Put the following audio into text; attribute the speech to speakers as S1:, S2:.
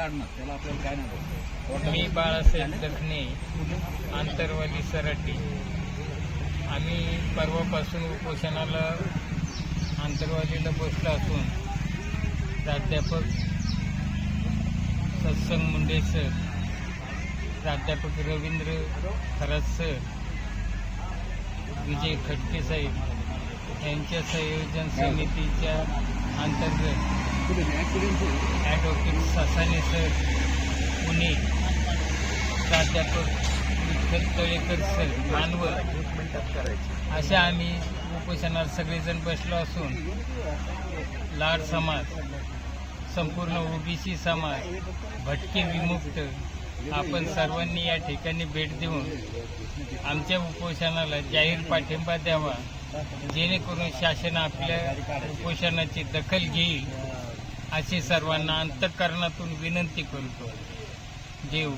S1: त्याला आपल्याला काय नाही
S2: मी बाळासाहेब दखने आंतरवाली सराटी. आम्ही परवापासून उपोषणाला आंतरवालीला बसलो असून प्राध्यापक सत्संग मुंडे सर प्राध्यापक रवींद्र खरात सर विजय खटके साहेब यांच्या संयोजन समितीच्या अंतर्गत ॲडव्होकेट सासाने सर पुणे. प्राध्यापक विठ्ठल तळेकर सर मानवत. अशा आम्ही उपोषणात सगळेजण बसलो असून लाड समाज संपूर्ण ओबीसी समाज भटके विमुक्त आपण सर्वांनी या ठिकाणी भेट देऊन आमच्या उपोषणाला जाहीर पाठिंबा द्यावा. जेणेकरून शासन आपल्या उपोषणाची दखल घेईल. अशी सर्वांना अंतःकरणातून विनंती करतो. देव